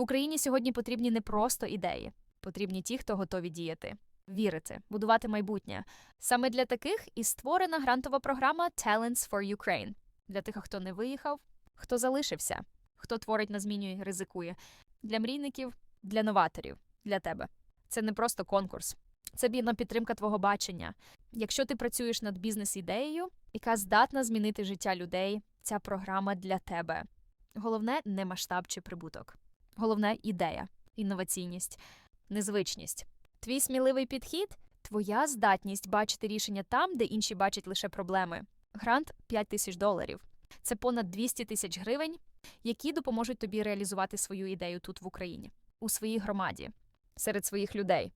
В Україні сьогодні потрібні не просто ідеї, потрібні ті, хто готові діяти, вірити, будувати майбутнє. Саме для таких і створена грантова програма Talents for Ukraine. Для тих, хто не виїхав, хто залишився, хто творить на зміну і ризикує. Для мрійників, для новаторів, для тебе. Це не просто конкурс, це бідна підтримка твого бачення. Якщо ти працюєш над бізнес-ідеєю, яка здатна змінити життя людей, ця програма для тебе. Головне не масштаб чи прибуток. Головне ідея, інноваційність, незвичність. Твій сміливий підхід твоя здатність бачити рішення там, де інші бачать лише проблеми. Грант 5 тисяч доларів. Це понад 200 тисяч гривень, які допоможуть тобі реалізувати свою ідею тут в Україні, у своїй громаді, серед своїх людей.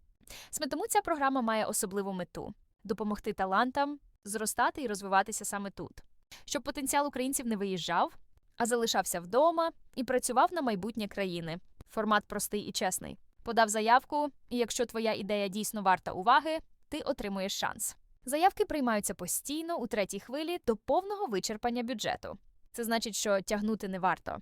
Саме тому ця програма має особливу мету допомогти талантам зростати і розвиватися саме тут, щоб потенціал українців не виїжджав, а залишався вдома і працював на майбутнє країни. Формат простий і чесний. Подав заявку, і якщо твоя ідея дійсно варта уваги, ти отримуєш шанс. Заявки приймаються постійно у третій хвилі до повного вичерпання бюджету. Це значить, що тягнути не варто.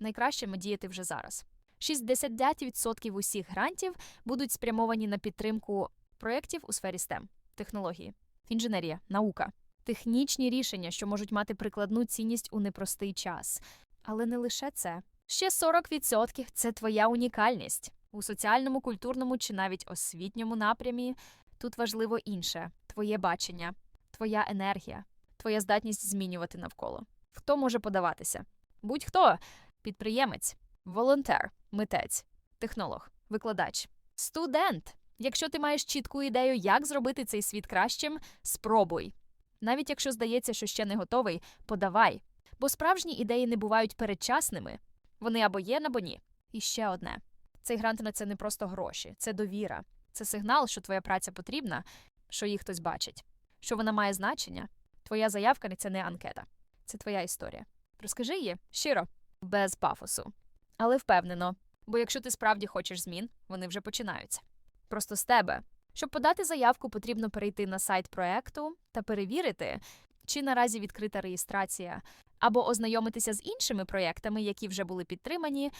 Найкраще діяти вже зараз. 65% усіх грантів будуть спрямовані на підтримку проєктів у сфері STEM, технології, інженерія, наука, технічні рішення, що можуть мати прикладну цінність у непростий час. Але не лише це. Ще 40% – це твоя унікальність у соціальному, культурному чи навіть освітньому напрямі. Тут важливо інше твоє бачення, твоя енергія, твоя здатність змінювати навколо. Хто може подаватися? Будь-хто підприємець, волонтер, митець, технолог, викладач, студент. Якщо ти маєш чітку ідею, як зробити цей світ кращим, спробуй. Навіть якщо здається, що ще не готовий, подавай. Бо справжні ідеї не бувають передчасними. Вони або є, або ні. І ще одне: цей грант на це не просто гроші, це довіра, це сигнал, що твоя праця потрібна, що її хтось бачить, що вона має значення. Твоя заявка це не анкета, це твоя історія. Розкажи її щиро, без пафосу. Але впевнено, бо якщо ти справді хочеш змін, вони вже починаються. Просто з тебе. Щоб подати заявку, потрібно перейти на сайт проекту та перевірити, чи наразі відкрита реєстрація, або ознайомитися з іншими проєктами, які вже були підтримані.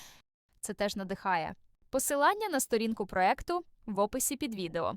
Це теж надихає. Посилання на сторінку проекту в описі під відео.